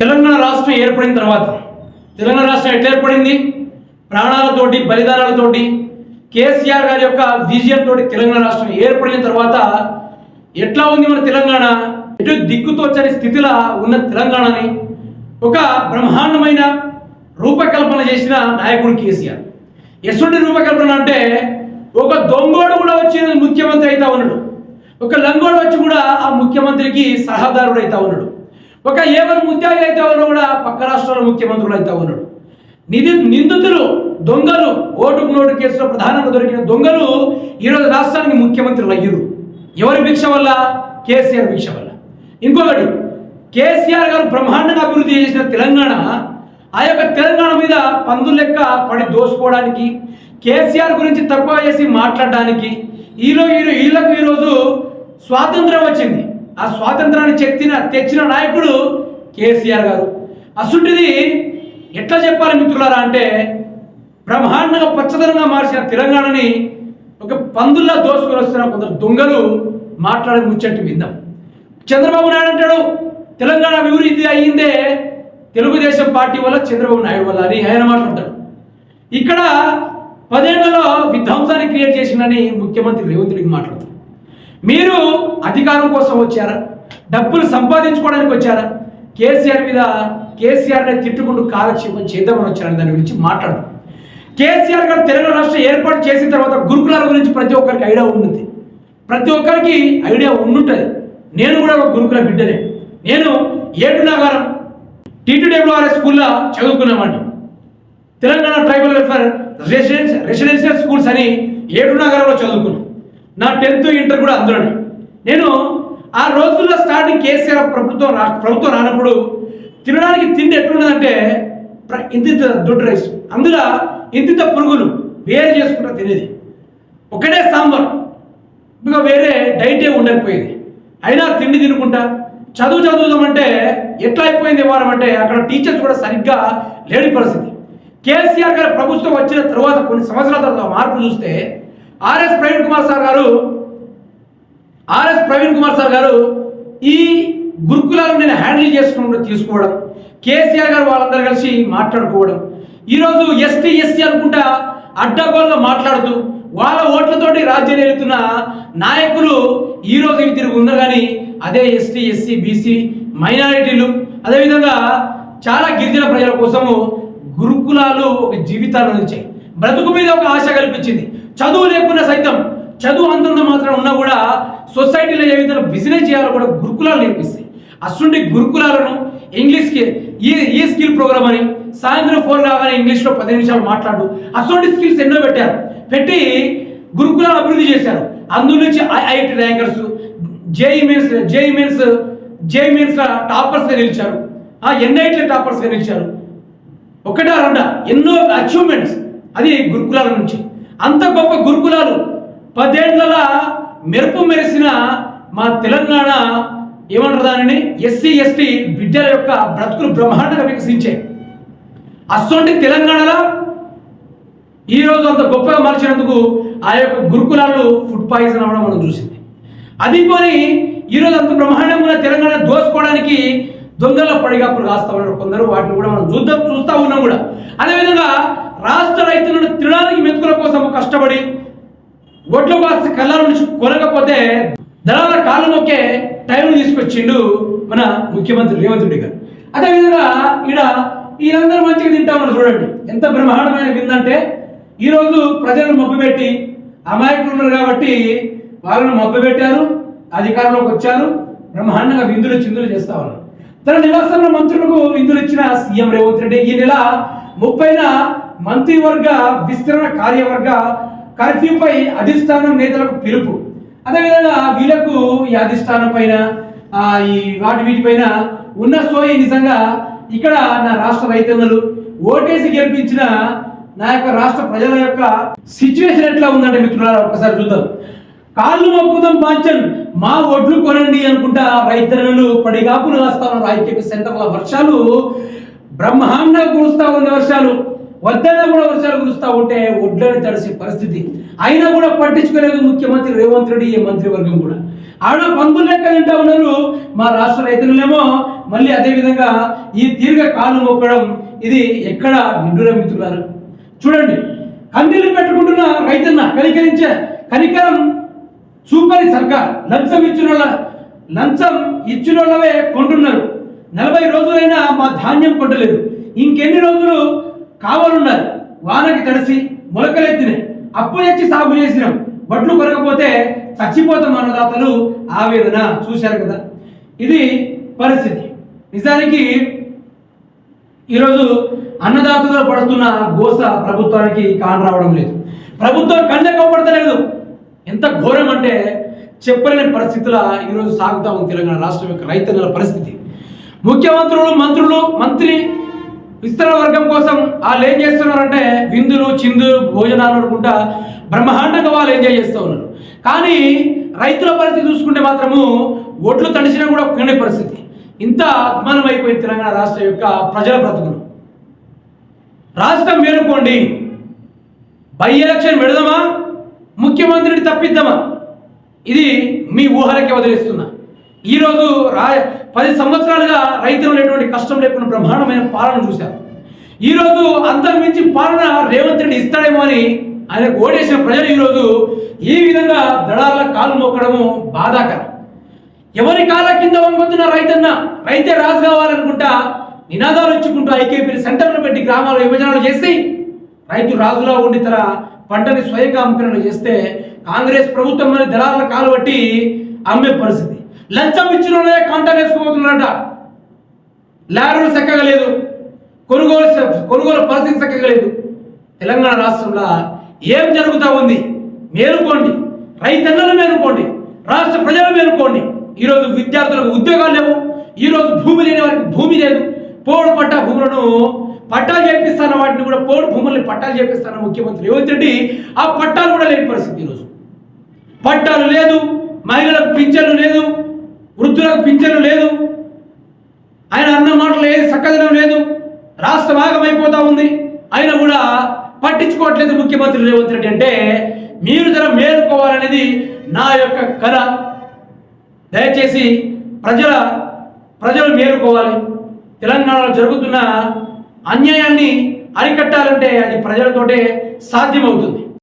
తెలంగాణ రాష్ట్రం ఏర్పడిన తర్వాత తెలంగాణ రాష్ట్రం ఎట్లా ఏర్పడింది? ప్రాణాలతోటి బలిదానాలతోటి కేసీఆర్ గారి యొక్క విజయం తోటి తెలంగాణ రాష్ట్రం ఏర్పడిన తర్వాత ఎట్లా ఉంది మన తెలంగాణ? ఎటు దిక్కుతోచని స్థితిలో ఉన్న తెలంగాణని ఒక బ్రహ్మాండమైన రూపకల్పన చేసిన నాయకుడు కేసీఆర్. ఎటువంటి రూపకల్పన అంటే ఒక దొంగోడు కూడా వచ్చి ముఖ్యమంత్రి అవుతా ఉన్నాడు. ఒక లంగోడు వచ్చి కూడా ఆ ముఖ్యమంత్రికి సలహాదారుడు అవుతా ఉన్నాడు. ఒక ఏవన్ ముత్యాగి అయితే ఉన్నా కూడా పక్క రాష్ట్రాల ముఖ్యమంత్రులు అయితే ఉన్నాడు. నిధి నిందితులు దొంగలు ఓటుకు నోటు కేసులో ప్రధానంగా దొరికిన దొంగలు ఈరోజు రాష్ట్రానికి ముఖ్యమంత్రులు అయ్యారు. ఎవరి భిక్ష వల్ల? కేసీఆర్ భిక్ష వల్ల. ఇంకొకటి కేసీఆర్ గారు బ్రహ్మాండంగా అభివృద్ధి చేసిన తెలంగాణ ఆ యొక్క తెలంగాణ మీద పందు లెక్క పడి దోసుకోవడానికి కేసీఆర్ గురించి తక్కువ చేసి మాట్లాడడానికి ఈలో ఈరోజు వీళ్ళకు ఈరోజు స్వాతంత్రం వచ్చింది. ఆ స్వాతంత్రాన్ని చెప్పిన తెచ్చిన నాయకుడు కేసీఆర్ గారు. అసుంటిది ఎట్లా చెప్పాలి మిత్రులారా అంటే బ్రహ్మాండంగా పచ్చదనంగా మార్చిన తెలంగాణని ఒక పందుల్లా దోసుకొని వస్తున్న కొందరు దొంగలు మాట్లాడే ముచ్చట్టు విందాం. చంద్రబాబు నాయుడు అంటాడు తెలంగాణ అభివృద్ధి అయ్యిందే తెలుగుదేశం పార్టీ వల్ల చంద్రబాబు నాయుడు వల్ల అని ఆయన మాట్లాడతాడు ఇక్కడ పదేళ్ళలో విధ్వంసాన్ని క్రియేట్ చేసిందని ముఖ్యమంత్రి రేవంత్ రెడ్డి మాట్లాడతారు మీరు అధికారం కోసం వచ్చారా? డబ్బులు సంపాదించుకోవడానికి వచ్చారా? కేసీఆర్ మీద కేసీఆర్ని తిట్టుకుంటూ కాలక్షేపం చేద్దామని వచ్చారని దాని గురించి మాట్లాడు కేసీఆర్ గారు తెలంగాణ రాష్ట్రం ఏర్పాటు చేసిన తర్వాత గురుకులాల గురించి ప్రతి ఒక్కరికి ఐడియా ఉంటుంది ప్రతి ఒక్కరికి ఐడియా ఉండుంటుంది. నేను కూడా ఒక గురుకుల బిడ్డనే. నేను ఏడు నగరం టీటీడబ్ల్యూఆర్ఎస్ స్కూల్లో చదువుకున్నామండి Telangana tribal welfare residence residential schools అని ఏడు నగరంలో చదువుకున్నాం. నా టెన్త్ ఇంటర్ కూడా అందులోనే. నేను ఆ రోజుల్లో స్టార్టింగ్ కేసీఆర్ ప్రభుత్వం రా ప్రభుత్వం రానప్పుడు తినడానికి తిండి ఎట్లున్నదంటే ఇంత ఇంత దొడ్డు రైస్. అందులో ఇంత పురుగులు వేరే చేసుకుంటా తినేది. ఒకటే సాంబార్. ఇంకా వేరే డైటే ఉండకపోయేది. అయినా తిండి తినుకుంటా. చదువు చదువుదామంటే ఎట్లా అయిపోయింది ఇవ్వడం అంటే అక్కడ టీచర్స్ కూడా సరిగ్గా లేని పరిస్థితి. కేసీఆర్ గారి ప్రభుత్వం వచ్చిన తర్వాత కొన్ని సంవత్సరాల తర్వాత మార్పు చూస్తే ఆర్ఎస్ ప్రవీణ్ కుమార్ సార్ గారు ఆర్ఎస్ ప్రవీణ్ కుమార్ సార్ గారు ఈ గురుకులాలను నేను హ్యాండిల్ చేసుకుంటూ తీసుకోవడం కేసీఆర్ గారు వాళ్ళందరూ కలిసి మాట్లాడుకోవడం. ఈరోజు ఎస్టీ ఎస్సీ అనుకుంటా అడ్డగోళ్ళలో మాట్లాడుతూ వాళ్ళ ఓట్లతోటి రాజ్యం ఏలుతున్న నాయకులు ఈ రోజు ఇవి తిరిగి ఉన్నారు కానీ అదే ఎస్టీ ఎస్సీ బీసీ మైనారిటీలు. అదేవిధంగా చాలా గిరిజన ప్రజల కోసము గురుకులాలు ఒక జీవితాలు నుంచి బ్రతుకు మీద ఒక ఆశ కల్పించింది. చదువు లేకుండా సైతం చదువు అంతంత మాత్రం ఉన్నా కూడా సొసైటీలో ఏ విధంగా బిజినెస్ చేయాలో కూడా గురుకులాలు నేర్పిస్తాయి. అటువంటి గురుకులాలను ఇంగ్లీష్కి ఈ ఈ స్కిల్ ప్రోగ్రామ్ అని సాయంత్రం ఫోర్ రాగానే ఇంగ్లీష్లో పది నిమిషాలు మాట్లాడు అటువంటి స్కిల్స్ ఎన్నో పెట్టారు. పెట్టి గురుకులాలు అభివృద్ధి చేశారు. అందు నుంచి IIT rankers JEE mains JEE mains JEE mains టాపర్స్గా నిలిచారు. ఆ ఎన్ఐటీ టాపర్స్గా నిలిచారు. ఒకటా రెండా ఎన్నో అచీవ్మెంట్స్. అది గురుకులాల నుంచి. అంత గొప్ప గురుకులాలు. పదేళ్ళ మెరుపు మెరిసిన మా తెలంగాణ ఏమంటారు దానిని? ఎస్సీ ఎస్టీ బిడ్డల యొక్క బ్రతుకులు బ్రహ్మాండంగా వికసించాయి అసొంటి తెలంగాణలో ఈ రోజు అంత గొప్పగా మార్చినందుకు ఆ యొక్క గురుకులాలు ఫుడ్ పాయిజన్ అవ్వడం మనం చూసింది. అది పోని ఈరోజు అంత బ్రహ్మాండంగా తెలంగాణ దోసుకోవడానికి దొంగల పడిగాపులు కాస్తా ఉన్నారు కొందరు. వాటిని కూడా మనం చూద్దాం చూస్తా ఉన్నాం కూడా. అదేవిధంగా రాష్ట్ర రైతులను తినడానికి మెతుకుల కోసం కష్టపడి ఒడ్లు కాస్త కళ్ళ నుంచి కొనకపోతే దళాల కాలంలోకే టైం తీసుకొచ్చిండు మన ముఖ్యమంత్రి రేవంత్ రెడ్డి గారు. అదేవిధంగా ఈడ వీళ్ళందరూ మంచిగా తింటామని చూడండి. ఎంత బ్రహ్మాండమైన విందంటే ఈరోజు ప్రజలను మభ్యపెట్టి అమాయకులు ఉన్నారు కాబట్టి వాళ్ళను పెట్టారు అధికారంలోకి వచ్చారు బ్రహ్మాండంగా విందులు చిందులు చేస్తా ఉన్నారు. తన నివాసంలో మంత్రులకు విందులు ఇచ్చిన సీఎం రేవంత్ రెడ్డి ఈ నెల ముప్పైన మంత్రివర్గ విస్తరణ కార్యవర్గ కర్ఫ్యూపై అధిష్టానం నేతలకు పిలుపు. అదేవిధంగా వీళ్ళకు ఈ అధిష్టానం పైన ఈ వాటి వీటిపైన ఉన్న సోయి నిజంగా ఇక్కడ నా రాష్ట్ర రైతన్నలు ఓటేసి గెలిపించిన నా యొక్క రాష్ట్ర ప్రజల యొక్క సిచ్యువేషన్ ఎట్లా ఉందంటే మిత్రులారా ఒక్కసారి చూద్దాం. కాళ్ళు మొక్కుదాం పాంచన్ మా ఒడ్లు కొనండి అనుకుంటా రైతన్నలు పడిగాపులు కాస్తా ఉన్నారు. ఐక్యపీ సెంటర్ల వర్షాలు బ్రహ్మాండంగా కురుస్తా ఉంది వర్షాలు. వద్దన కూడా వర్షాలు కురుస్తా ఉంటే ఒడ్లను తడిసే పరిస్థితి. అయినా కూడా పట్టించుకోలేదు ముఖ్యమంత్రి రేవంత్ రెడ్డి ఈ మంత్రివర్గం కూడా. ఆడ పందులు లెక్క తింటా ఉన్నారు మా రాష్ట్ర రైతులనేమో మళ్ళీ అదేవిధంగా ఈ దీర్ఘ కాలు మొక్కడం ఇది ఎక్కడ నిండురమితున్నారు చూడండి. కన్నీళ్ళు పెట్టుకుంటున్న రైతన్న కనికరించే కనికరం చూపని సర్కార్. లంచం ఇచ్చిన వాళ్ళ లంచం ఇచ్చిన వాళ్ళవే కొంటున్నారు. నలభై రోజులైనా మా ధాన్యం కొట్టలేదు. ఇంకెన్ని రోజులు కావాలన్నారు? వానకి తడిసి మొలకలెత్తినాయి అప్పు తెచ్చి సాగు చేసినాం. వడ్లు కొరకపోతే చచ్చిపోతాం అన్నదాతలు ఆవేదన చూశారు కదా. ఇది పరిస్థితి. నిజానికి ఈరోజు అన్నదాతలు పడుతున్న గోస ప్రభుత్వానికి కానరావడం లేదు. ప్రభుత్వం కళ్ళ కనపడతలేదు ఎంత ఘోరం అంటే చెప్పలేని పరిస్థితుల ఈరోజు సాగుతా ఉంది తెలంగాణ రాష్ట్రం యొక్క రైతన్నల పరిస్థితి. ముఖ్యమంత్రులు మంత్రులు మంత్రి విస్తరణ వర్గం కోసం వాళ్ళు ఏం చేస్తున్నారంటే విందులు చిందులు భోజనాలు అనుకుంటా బ్రహ్మాండంగా వాళ్ళు ఎంజాయ్ చేస్తూ ఉన్నారు. కానీ రైతుల పరిస్థితి చూసుకుంటే మాత్రము ఓట్లు తడిచినా కూడా ఒక్కనే పరిస్థితి. ఇంత అద్మానం అయిపోయింది తెలంగాణ రాష్ట్రం యొక్క ప్రజల బ్రతుకులు. రాష్ట్రం మేలుకోండి బై ఎలక్షన్ పెడదామా? ముఖ్యమంత్రిని తప్పిద్దామా? ఇది మీ ఊహలకే వదిలేస్తున్నా. ఈరోజు రా పది సంవత్సరాలుగా రైతులు ఉన్నటువంటి కష్టం లేకుండా బ్రహ్మాండమైన పాలన చూశారు. ఈరోజు అంతకు మించి పాలన రేవంత్ రెడ్డి ఇస్తాడేమో అని ఆయన ఓడేసిన ప్రజలు ఈరోజు ఈ విధంగా దళాల కాలు మోకడము బాధాకరం. ఎవరి కాల కింద వంగుతున్న రైతన్న రైతే రాజు కావాలనుకుంటా నినాదాలు ఇచ్చుకుంటూ ఐకేపీ సెంటర్లు పెట్టి గ్రామాల విభజనలు చేసి రైతు రాజులా ఉండి తన పంటని స్వయంగా అమ్ముకునేలా చేస్తే కాంగ్రెస్ ప్రభుత్వం అని దళాల కాలు అమ్మే పరిస్థితి. లంచం ఇచ్చిన వాళ్ళే కాంటాక్ట్ వేసుకోబోతున్నారట లారీలు చక్కగా లేదు కొనుగోలు కొనుగోలు పరిస్థితి చక్కగా లేదు తెలంగాణ రాష్ట్రంలో ఏం జరుగుతూ ఉంది? మేలుకోండి. రైతన్నలు మేలుకోండి. రాష్ట్ర ప్రజలు మేలుకోండి. ఈరోజు విద్యార్థులకు ఉద్యోగాలు లేవు. ఈరోజు భూమి లేని వారికి భూమి లేదు. పోడు పట్ట భూములను పట్టాలు చేపిస్తాను వాటిని కూడా పోడు భూముల్ని పట్టాలు చేపిస్తాను ముఖ్యమంత్రి రేవంత్ రెడ్డి. ఆ పట్టాలు కూడా లేని పరిస్థితి ఈరోజు. పట్టాలు లేదు మహిళలకు పింఛన్లు లేదు వృద్ధులకు పింఛన్లు లేదు. ఆయన అన్న మాటలు ఏది చక్కదనం లేదు. రాష్ట్ర భాగం అయిపోతా ఉంది. ఆయన కూడా పట్టించుకోవట్లేదు ముఖ్యమంత్రి రేవంత్ రెడ్డి అంటే మీరు జర మేలుకోవాలనేది నా యొక్క కళ దయచేసి ప్రజల ప్రజలు మేలుకోవాలి. తెలంగాణలో జరుగుతున్న అన్యాయాన్ని అరికట్టాలంటే అది ప్రజలతోటే సాధ్యమవుతుంది.